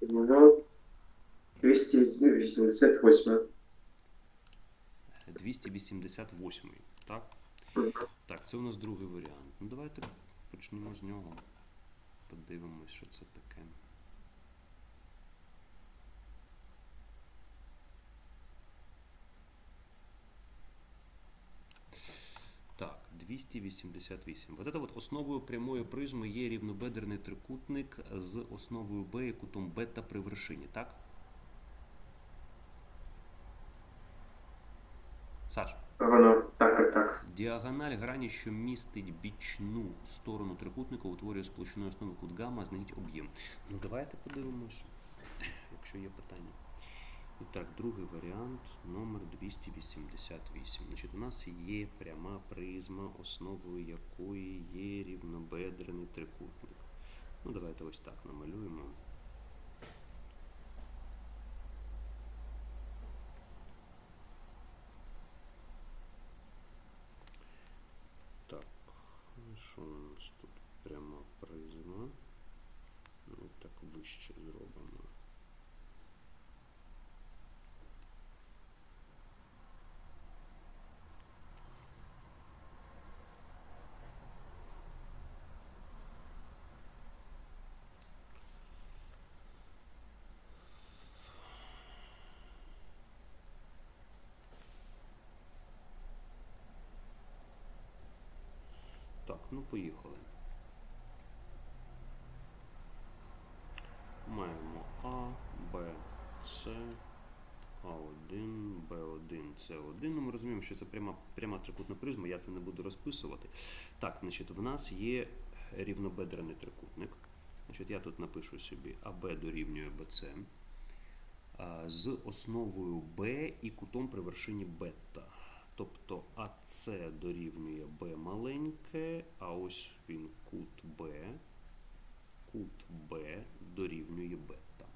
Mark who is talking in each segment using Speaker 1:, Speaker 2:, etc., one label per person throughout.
Speaker 1: Ну, 288.
Speaker 2: 288, так? Так, це у нас другий варіант. Ну давайте почнемо з нього. Подивимось, що це таке. Так, 288. Вот это вот основою прямої призми є рівнобедерний трикутник з основою Б і кутом бета при вершині, так? Саш?
Speaker 1: Воно. Так, так, так.
Speaker 2: Діагональ грані, що містить бічну сторону трикутника, утворює сплощеною основу кут гамма, знайдіть об'єм. Ну давайте подивимося, якщо є питання. І так, другий варіант, номер 288. Значить, у нас є пряма призма, основою якої є рівнобедрений трикутник. Ну, давайте ось так намалюємо. Так, ну, що у нас тут пряма призма? Ну, так вище зробимо. Так, ну поїхали. Маємо А, Б, С, А1, Б1, С1. Ну, ми розуміємо, що це пряма, пряма трикутна призма, я це не буду розписувати. Так, значить, в нас є рівнобедрений трикутник. Значить, я тут напишу собі АБ дорівнює БЦ з основою Б і кутом при вершині бета. Тобто АС дорівнює Б маленьке, а ось він кут Б, кут Б дорівнює бета.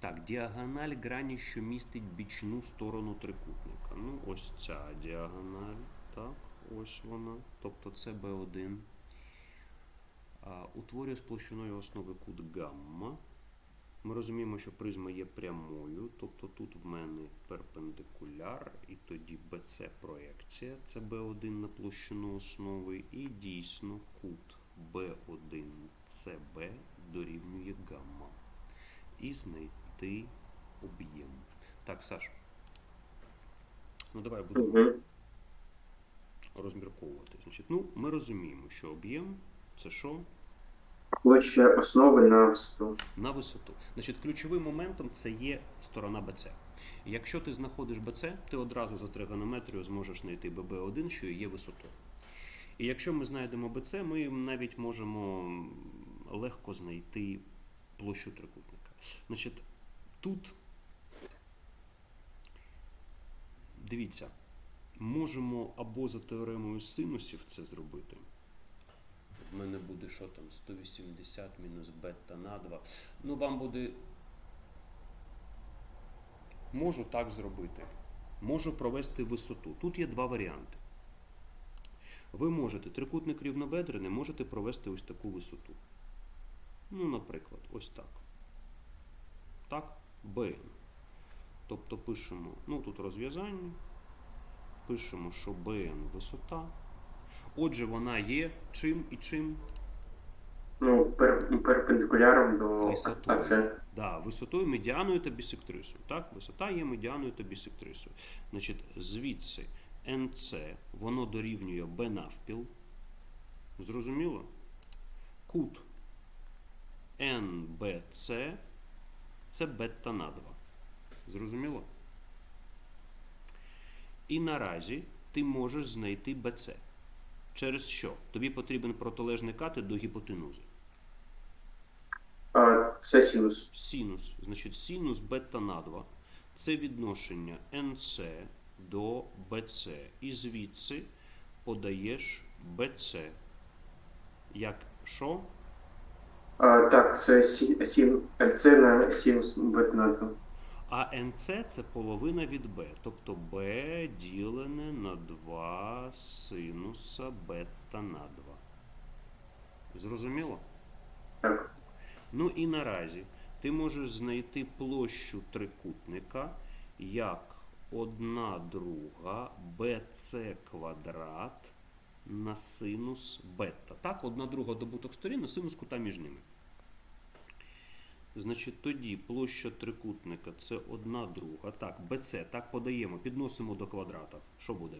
Speaker 2: Так, діагональ грані, що містить бічну сторону трикутника. Ну, ось ця діагональ, так, ось вона, тобто це Б1. Утворює з основи кут гамма. Ми розуміємо, що призма є прямою, тобто тут в мене перпендикуляр, і тоді BC проекція, це B1 на площину основи, і дійсно кут B1 CB дорівнює гамма. І знайти об'єм. Так, Саш. Ну давай будемо розмірковувати. Значить, ну, ми розуміємо, що об'єм це що?
Speaker 1: Площа основи на висоту.
Speaker 2: на висоту. Значить, ключовим моментом це є сторона BC. Якщо ти знаходиш BC, ти одразу за тригонометрію зможеш знайти BB1, що є висотою. І якщо ми знайдемо BC, ми навіть можемо легко знайти площу трикутника. Значить, тут дивіться, можемо або за теоремою синусів це зробити. В мене буде що там 180 мінус бета на 2. Ну, вам буде. Можу так зробити. Можу провести висоту. Тут є два варіанти. Ви можете трикутник рівнобедрений, можете провести ось таку висоту. Ну, наприклад, ось так. Так, БН. Тобто пишемо, ну тут розв'язання. Пишемо, що БН висота. Отже, вона є чим і чим?
Speaker 1: Ну, пер, перпендикуляром до
Speaker 2: Висотою.
Speaker 1: АЦ.
Speaker 2: Да, висотою, медіаною та бісектрисою. Так? Висота є медіаною та бісектрисою. Значить, звідси НЦ воно дорівнює Б навпіл. Зрозуміло? Кут НБЦ це бета на 2. Зрозуміло? І наразі ти можеш знайти БЦ. Через що? Тобі потрібен протилежний катет до гіпотенузи.
Speaker 1: Це синус.
Speaker 2: Синус. Значить, синус бета на 2 це відношення NC до BC. І звідси подаєш BC. Як що?
Speaker 1: А, так, це син, це на синус бет на 2.
Speaker 2: А NC це половина від B. Тобто B ділене на 2 синуса бета на 2. Зрозуміло?
Speaker 1: Так.
Speaker 2: Ну і наразі ти можеш знайти площу трикутника як 1 друга bc квадрат на синус бета. Так, 1 друга добуток сторін на синус кута між ними. Значить, тоді площа трикутника це 1 друга. Так, BC, так подаємо, підносимо до квадрата. Що буде?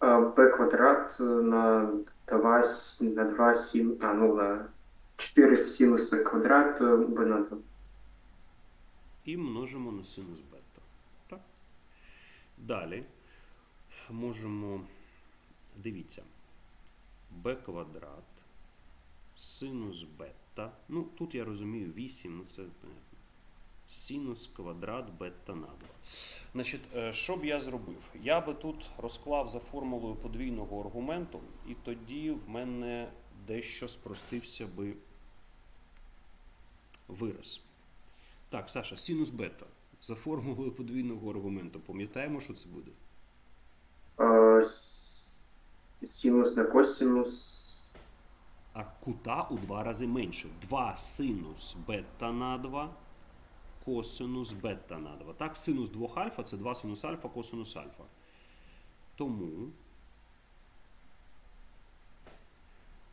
Speaker 1: B квадрат на 2, на 2 син, а, ну, на 4 синуса квадрат b на 2.
Speaker 2: і множимо на синус бета. Так? Далі можемо, дивіться, b квадрат, синус бета. Ну, тут я розумію 8, ну це. Синус квадрат бета на 2. Значить, е, що б я зробив? Я би тут розклав за формулою подвійного аргументу, і тоді в мене дещо спростився би вираз. Так, Саша, синус бета. За формулою подвійного аргументу. Пам'ятаємо, що це буде?
Speaker 1: А, с- синус на косинус.
Speaker 2: А кута у два рази менше. 2 синус бета на 2, косинус бета на 2. Так, синус 2 альфа це 2 синус альфа, косинус альфа. Тому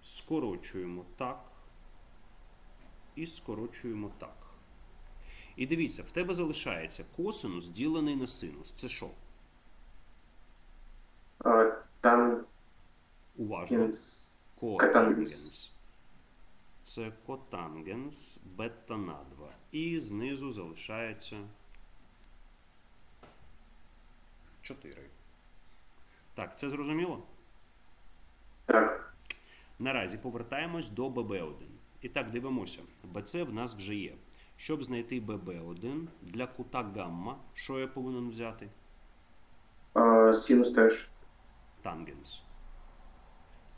Speaker 2: скорочуємо так і скорочуємо так. І дивіться, в тебе залишається косинус ділений на синус. Це що?
Speaker 1: А, там
Speaker 2: Уважно.
Speaker 1: Котангенс.
Speaker 2: Котангенс. Це котангенс бета на 2. І знизу залишається 4. Так, це зрозуміло?
Speaker 1: Так.
Speaker 2: Наразі повертаємось до ББ1. І так, дивимося. БЦ в нас вже є. Щоб знайти ББ1 для кута гамма, що я повинен взяти?
Speaker 1: Синус теж.
Speaker 2: Тангенс.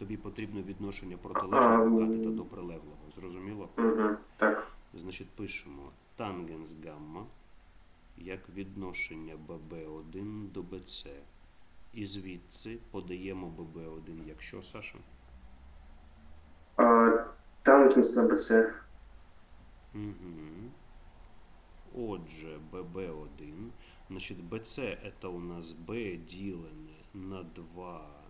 Speaker 2: Тобі потрібно відношення протилежного катета до прилеглого. Зрозуміло?
Speaker 1: Угу. Так.
Speaker 2: Значить, пишемо тангенс гамма як відношення bb1 до bc. І звідси подаємо bb1 як що, Саша?
Speaker 1: А, тангенс на.
Speaker 2: Угу. Отже, bb1. Значить, bc это у нас b ділене на 2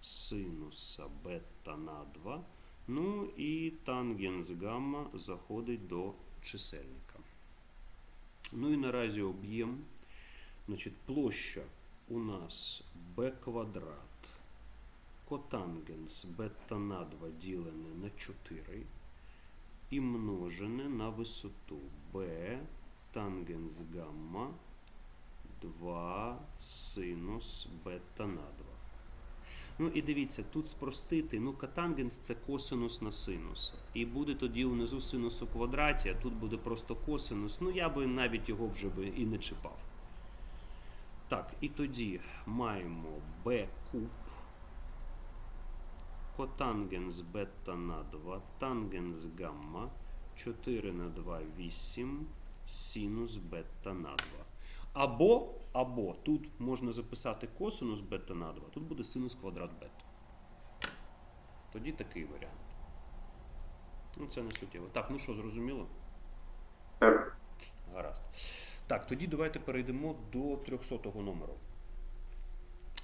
Speaker 2: синуса бета на 2. Ну і тангенс гамма заходить до чисельника. Ну і наразі об'єм. Значить, площа у нас b квадрат. Котангенс бета на 2 ділене на 4 і множене на висоту b тангенс гамма 2 синус бета на 2. Ну і дивіться, тут спростити, ну катангенс це косинус на синус. І буде тоді внизу синус у квадраті, а тут буде просто косинус. Ну я би навіть його вже би і не чіпав. Так, і тоді маємо b куб котангенс бета на 2, тангенс гамма 4 на 2 8, синус бета на 2. Або, або тут можна записати косинус бета на 2, тут буде синус квадрат бета. Тоді такий варіант. Ну, це не суттєво. Так, ну що, зрозуміло?
Speaker 1: Так.
Speaker 2: Гаразд. Так, тоді давайте перейдемо до 300 номеру.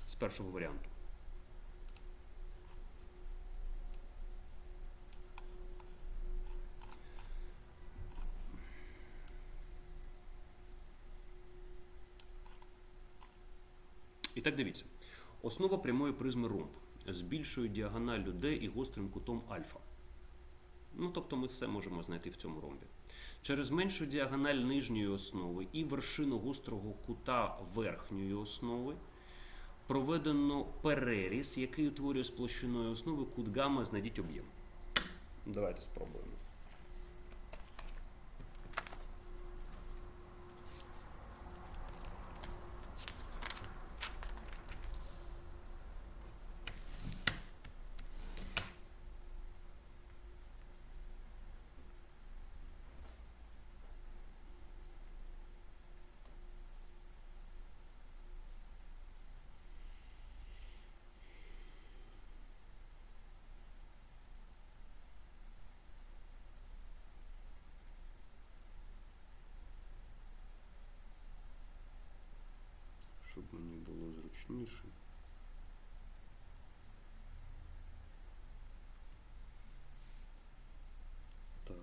Speaker 2: З першого варіанту. Так дивіться. Основа прямої призми ромб з більшою діагоналлю D і гострим кутом альфа. Ну, тобто ми все можемо знайти в цьому ромбі. Через меншу діагональ нижньої основи і вершину гострого кута верхньої основи проведено переріз, який утворює з площиною основи кут гамма, знайдіть об'єм. Давайте спробуємо. грешит. Так,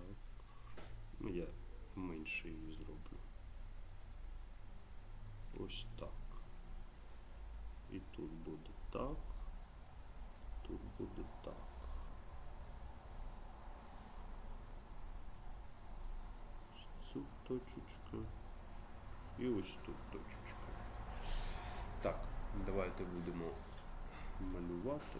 Speaker 2: ну я менше її сделаю. Ось так. И тут будет так, тут будет так. Ось точечка и вот тут точечка. Так. Давайте будемо малювати.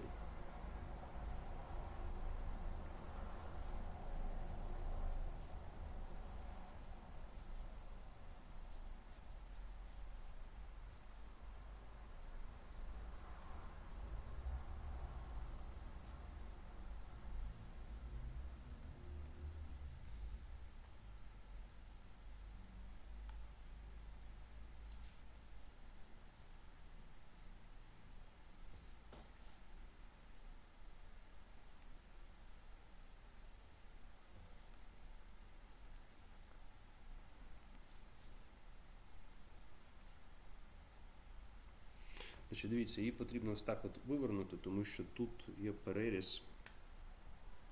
Speaker 2: Значить, дивіться, її потрібно ось так от вивернути, тому що тут є переріз,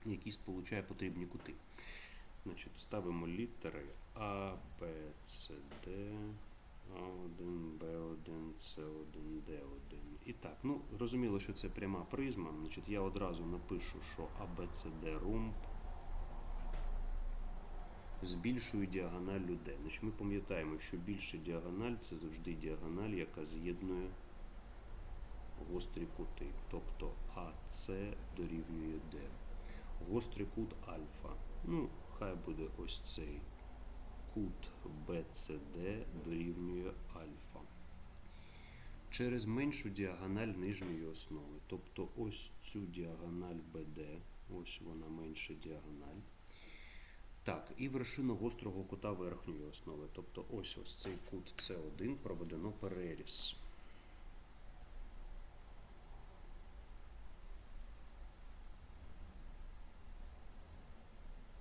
Speaker 2: який сполучає потрібні кути. Значить, ставимо літери А, Б, С, Д, А1, Б1, С1, Д1. І так, ну зрозуміло, що це пряма призма. Значить, я одразу напишу, що ABCD ромб збільшую діагональ D. Значить, ми пам'ятаємо, що більше діагональ це завжди діагональ, яка з'єднує гострі кути. Тобто АС дорівнює D. Гострий кут альфа. Ну, хай буде ось цей кут BCD дорівнює альфа. Через меншу діагональ нижньої основи. Тобто ось цю діагональ BD, ось вона менша діагональ. Так, і вершину гострого кута верхньої основи. Тобто ось ось цей кут С1 проведено переріз.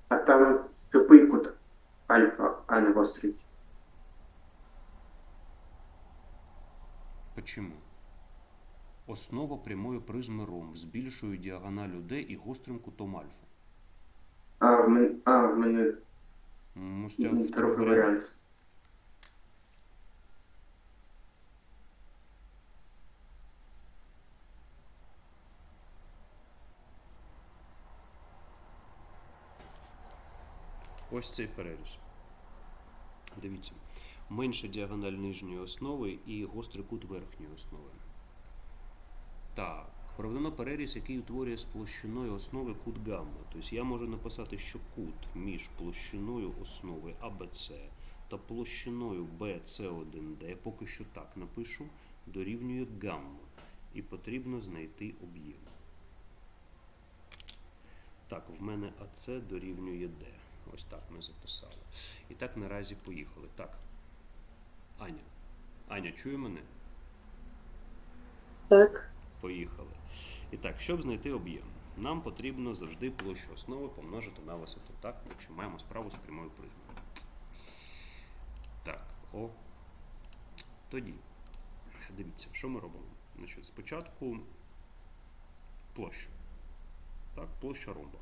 Speaker 1: А там тупий кут альфа, а не гострий.
Speaker 2: Почему? Основа прямої призми ромб з більшою діагоналю D і гострим кутом альфа.
Speaker 1: А в мене, а, в мене
Speaker 2: Можете второй варіант.
Speaker 1: варіант.
Speaker 2: Ось цей переріз. Дивіться. Менша діагональ нижньої основи і гострий кут верхньої основи. Так, проведено переріз, який утворює з площиною основи кут гамма. Тобто я можу написати, що кут між площиною основи АБЦ та площиною BC1D, поки що так напишу, дорівнює гамма. І потрібно знайти об'єм. Так, в мене АЦ дорівнює D. Ось так ми записали. І так наразі поїхали. Так. Аня. Аня, чує мене?
Speaker 3: Так,
Speaker 2: Поїхали. І так, щоб знайти об'єм, нам потрібно завжди площу основи помножити на висоту, так? Якщо маємо справу з прямою призмою. Так, о. Тоді. Дивіться, що ми робимо? Значить, спочатку площу. Так, площа ромба.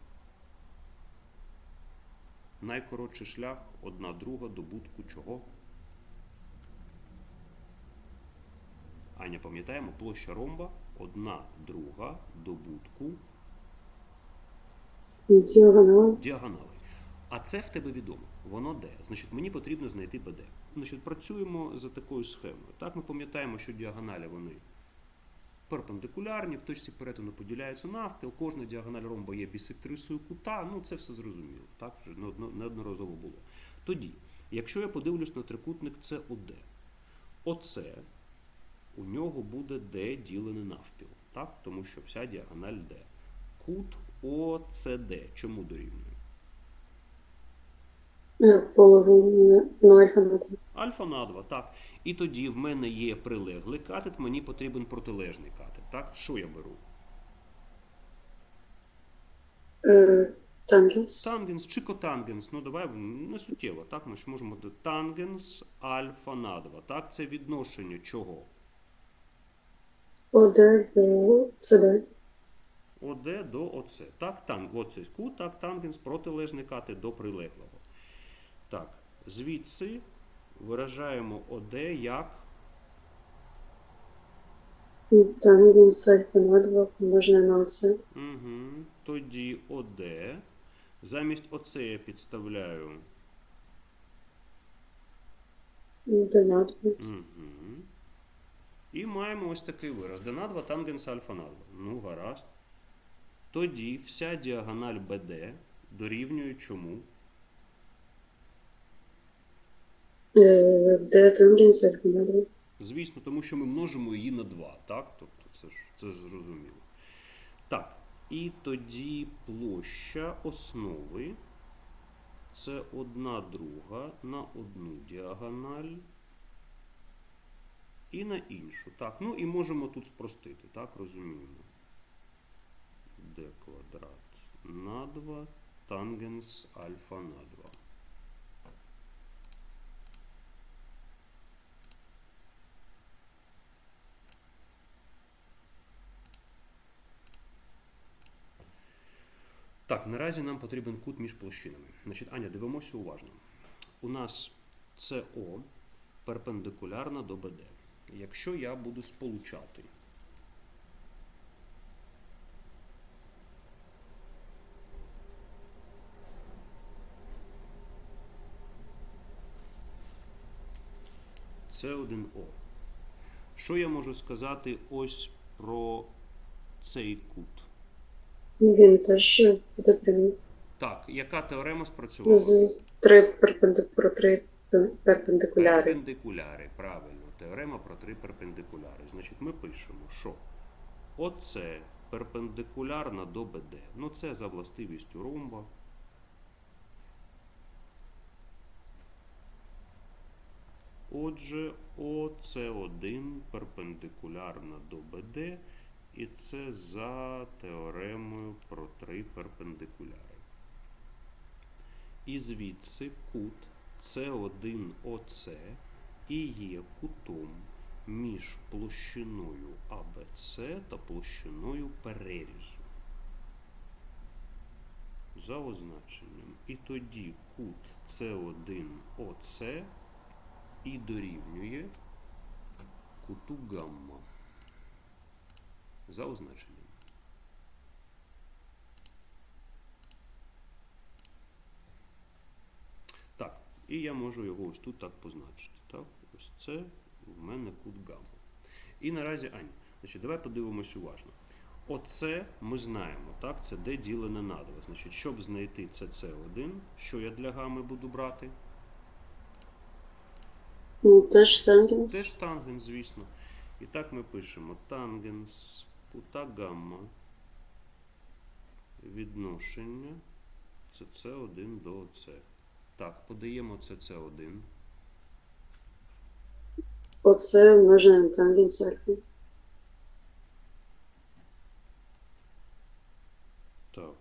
Speaker 2: Найкоротший шлях одна друга добутку чого? Аня, пам'ятаємо, площа ромба одна друга добутку
Speaker 3: діагонал.
Speaker 2: діагоналей. А це в тебе відомо. Воно де? Значить, мені потрібно знайти БД. Значить, працюємо за такою схемою. Так, ми пам'ятаємо, що діагоналі вони перпендикулярні, в точці перетину поділяються навпіл, кожна діагональ ромба є бісектрисою кута, ну це все зрозуміло, так, вже неодноразово було. Тоді, якщо я подивлюсь на трикутник СОД, оце у нього буде D ділене навпіл, так? тому що вся діагональ D. Кут ОЦД чому дорівнює?
Speaker 3: Е, Половина ну, альфа на два.
Speaker 2: Альфа на 2, так. І тоді в мене є прилеглий катет, мені потрібен протилежний катет. Так? Що я беру?
Speaker 3: Е, Тангенс.
Speaker 2: Тангенс чи котангенс? Ну давай не суттєво. Так, ми ж можемо дати тангенс альфа на 2. Так, це відношення чого?
Speaker 3: ОД до СД.
Speaker 2: ОД до ОЦ. Так, танг, кут, так, тангенс, протилежний катет до прилеглого. Так, Звідси виражаємо ОД як
Speaker 3: Тангенс альфа на 2 помножене на оце.
Speaker 2: Угу. Тоді ОД. Замість оце я підставляю.
Speaker 3: Д на 2.
Speaker 2: Угу. І маємо ось такий вираз. Д на 2 тангенс альфа на 2. Ну, гаразд. Тоді вся діагональ БД дорівнює чому?
Speaker 3: Е, Д тангенс альфа на 2.
Speaker 2: Звісно, тому що ми множимо її на 2, так? Тобто це ж, це ж зрозуміло. Так, і тоді площа основи це одна друга на одну діагональ і на іншу. Так, ну і можемо тут спростити, так, розуміємо. d квадрат на 2 тангенс альфа на 2. Так, наразі нам потрібен кут між площинами. Значить, Аня, дивимося уважно. У нас СО перпендикулярна до БД. Якщо я буду сполучати С1О. Що я можу сказати ось про цей кут?
Speaker 3: Він теж буде прямий.
Speaker 2: Так, яка теорема спрацювала?
Speaker 3: З 3 перпендик... про 3 перпендикуляри.
Speaker 2: Перпендикуляри, правильно. Теорема про три перпендикуляри. Значить, ми пишемо, що оце перпендикулярна до БД. Ну, це за властивістю ромба. Отже, ОС1 перпендикулярна до БД, і це за теоремою про три перпендикуляри. І звідси кут С1ОЦ і є кутом між площиною АБЦ та площиною перерізу. За означенням. І тоді кут С1ОЦ і дорівнює куту гамма. За означенням. Так, і я можу його ось тут так позначити. Так, ось це в мене кут гамма. І наразі, Ань, значить, давай подивимось уважно. Оце ми знаємо, так, це d ділене на 2. Значить, щоб знайти це С1, що я для гами буду брати?
Speaker 3: Ну, теж тангенс.
Speaker 2: Теж тангенс, звісно. І так ми пишемо тангенс кута гамма відношення це С1 до С. Так, подаємо це С1.
Speaker 3: Оце множене на тангенс альфа.
Speaker 2: Так.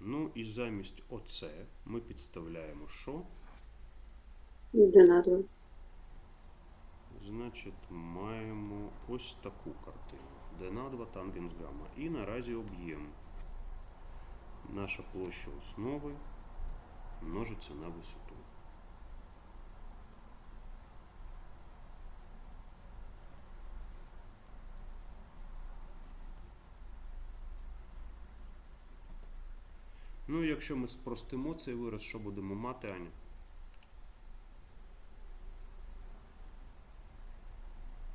Speaker 2: Ну і замість оце ми підставляємо що?
Speaker 3: Д на 2.
Speaker 2: Значить, маємо ось таку картину. D на 2 тангенс гамма. І наразі об'єм. Наша площа основи множиться на висоту. Ну, і якщо ми спростимо цей вираз, що будемо мати, Аня?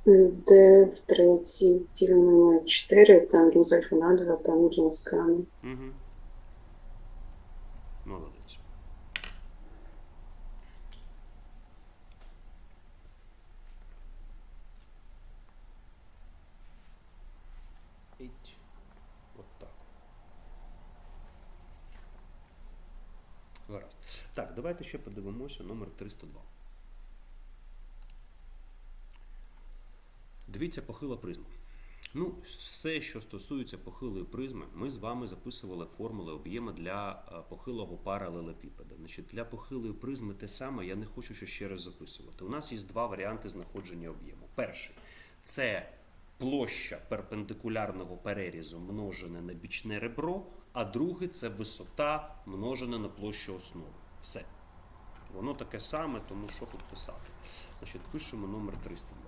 Speaker 3: Д в третій ділене на 4 тангенс альфа на 2 тангенс гамма.
Speaker 2: Угу. Молодець. Іть. От так. Гаразд. Так, давайте ще подивимося номер 302. Дивіться похила призма. Ну, все, що стосується похилої призми, ми з вами записували формули об'єму для е, похилого паралелепіпеда. Значить, для похилої призми те саме, я не хочу ще ще раз записувати. У нас є два варіанти знаходження об'єму. Перший це площа перпендикулярного перерізу множене на бічне ребро, а другий це висота множена на площу основи. Все. Воно таке саме, тому що тут писати. Значить, пишемо номер 302.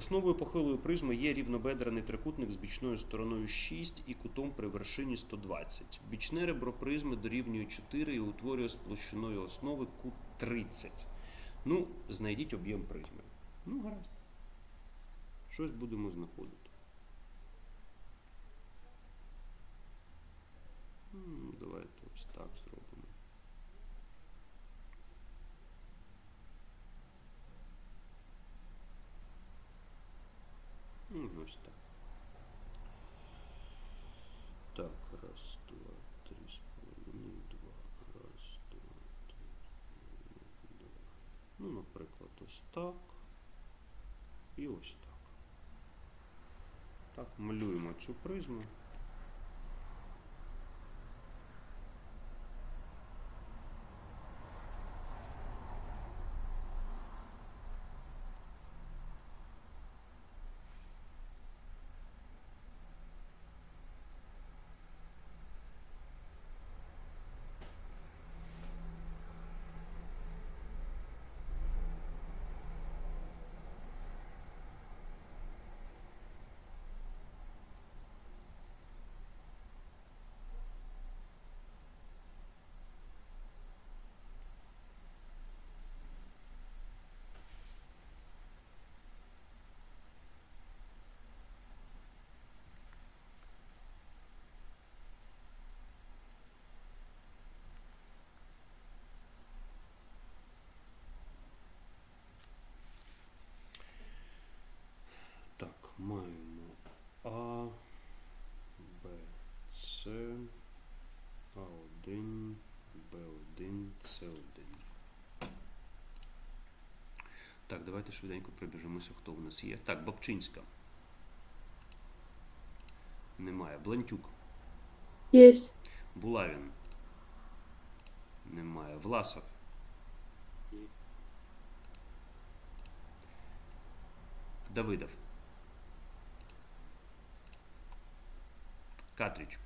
Speaker 2: Основою похилої призми є рівнобедрений трикутник з бічною стороною 6 і кутом при вершині 120. Бічне ребро призми дорівнює 4 і утворює з площиною основи кут 30. Ну, знайдіть об'єм призми. Ну, гаразд. Щось будемо знаходити. М, Давайте ось так зробимо. М, Ось так. Так, раз, два, три з половиною, два, раз, два, три, два. Ну, наприклад, ось так. І ось так. Так, малюємо цю призму. Так, маємо А, Б, С, А1, Б1, С1. Так, давайте швиденько пробіжимося, хто в нас є. Так, Бабчинська. Немає. Блантюк.
Speaker 4: Есть.
Speaker 2: Булавін. Немає. Власов. Давидов. Катрич.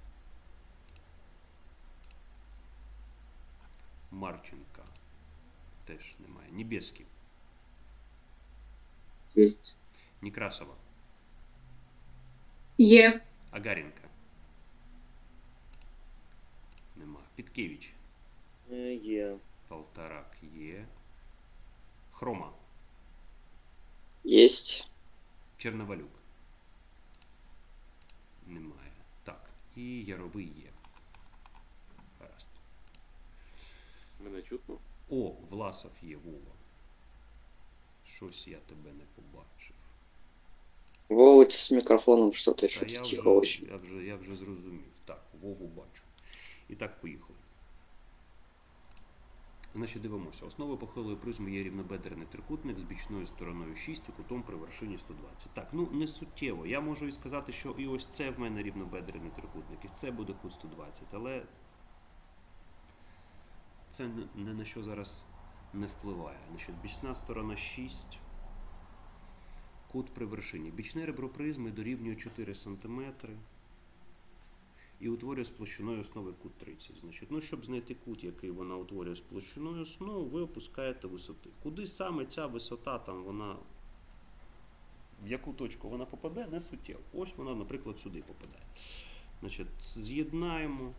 Speaker 2: Марченка. Теж немає. Небеський.
Speaker 4: Есть.
Speaker 2: Некрасова.
Speaker 4: Е.
Speaker 2: Агаренка. Нема. Підкевич.
Speaker 5: Е, Є.
Speaker 2: Полторак є. Хрома.
Speaker 5: Єсть.
Speaker 2: Черновалюк. Немає. Так. І Яровий є. Гаразд.
Speaker 5: Мене чутно?
Speaker 2: О, Власов є Вова. Щось я тебе не побачив.
Speaker 6: Володь с микрофоном что-то
Speaker 2: Та
Speaker 6: еще
Speaker 2: я
Speaker 6: тихо
Speaker 2: вже,
Speaker 6: очень.
Speaker 2: я, вже, я вже зрозумів. Так, Вову бачу. І так, поїхали. Значить, дивимося. Основою похилої призми є рівнобедрений трикутник з бічною стороною 6 і кутом при вершині 120. Так, ну не суттєво. Я можу і сказати, що і ось це в мене рівнобедрений трикутник, і це буде кут 120, але це ні на що зараз не впливає. Значить, бічна сторона 6, кут при вершині. Бічне ребро призми дорівнює 4 см і утворює з площиною основи кут 30. Значить, ну, щоб знайти кут, який вона утворює з площиною основи, ви опускаєте висоти. Куди саме ця висота там вона. В яку точку вона попаде, не суттєво. Ось вона, наприклад, сюди попадає. Значить, з'єднаємо.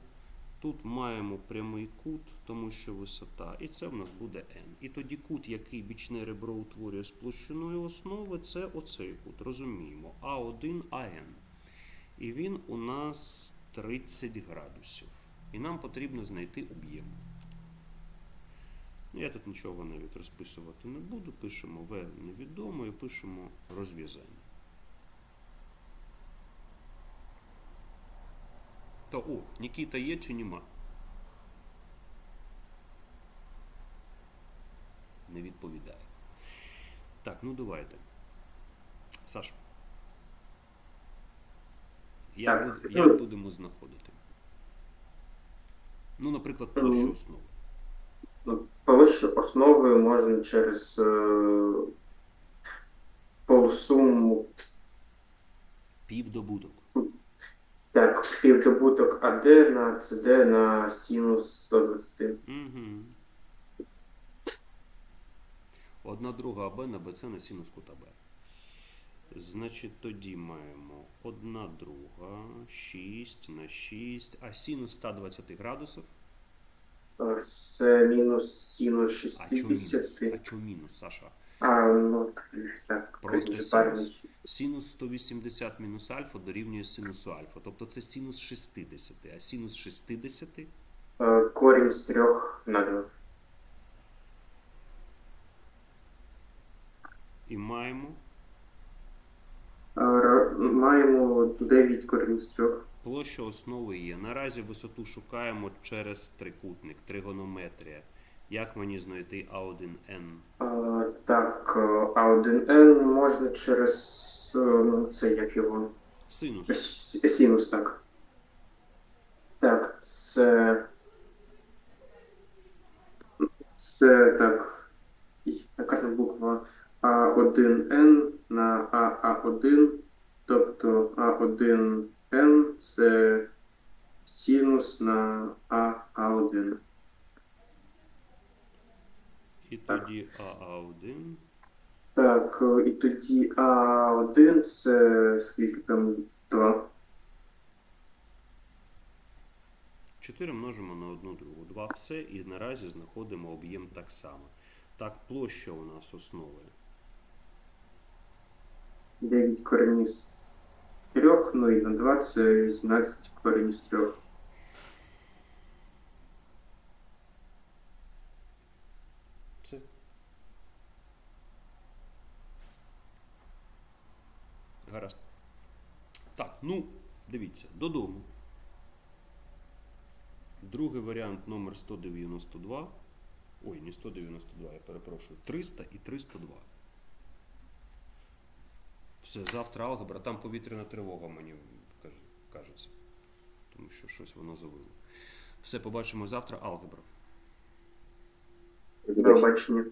Speaker 2: Тут маємо прямий кут, тому що висота, і це в нас буде n. І тоді кут, який бічне ребро утворює з площиною основи, це оцей кут. Розуміємо. А1, АН. І він у нас 30 градусів. І нам потрібно знайти об'єм. Ну, Я тут нічого навіть розписувати не буду. Пишемо В невідомо і пишемо розв'язання. То о, Нікіта є чи нема? Не відповідає. Так, ну давайте. Саш. Як,
Speaker 1: Так,
Speaker 2: як будемо знаходити? Ну, наприклад, площу основи.
Speaker 1: Ну, повище основи можна через е, повсуму
Speaker 2: Півдобуток.
Speaker 1: Так, співдобуток АД на СД на синус 120.
Speaker 2: Угу. Одна друга АБ на БЦ на синус кута Б. Значить, тоді маємо одна друга, 6 на 6, а синус 120 градусів.
Speaker 1: Е, Це мінус синус
Speaker 2: А чому мінус?
Speaker 1: 60.
Speaker 2: А чому мінус, Саша?
Speaker 1: А, ну, так,
Speaker 2: Просто синус. Синус 180 мінус альфа дорівнює синусу альфа. Тобто це синус 60, а синус 60
Speaker 1: Е, Корінь з трьох на два.
Speaker 2: і маємо
Speaker 1: Е, Маємо 9 корінь з трьох.
Speaker 2: Площа основи є. Наразі висоту шукаємо через трикутник, тригонометрія. Як мені знайти А1N?
Speaker 1: Е, Так, е, А1N можна через е, це як його.
Speaker 2: Синус.
Speaker 1: С- Синус, так. Так, це. Це так. і Яка там буква А1N на АА1. Тобто А1N це синус на АА1.
Speaker 2: І тоді АА1.
Speaker 1: Так, е, і тоді А1 це скільки там 2.
Speaker 2: 4 множимо на одну другу. 2 все. І наразі знаходимо об'єм так само. Так, площа у нас основи.
Speaker 1: 9 коренів з 3, ну і на 2 це 18 коренів з 3.
Speaker 2: Це. Гаразд. Так, ну, дивіться, додому. Другий варіант номер 192. Ой, не 192, я перепрошую. 300 і 302. Все, завтра алгебра, там повітряна тривога мені каже- кажеться. Тому що щось воно завило. Все, побачимо завтра алгебра.
Speaker 1: До побачення.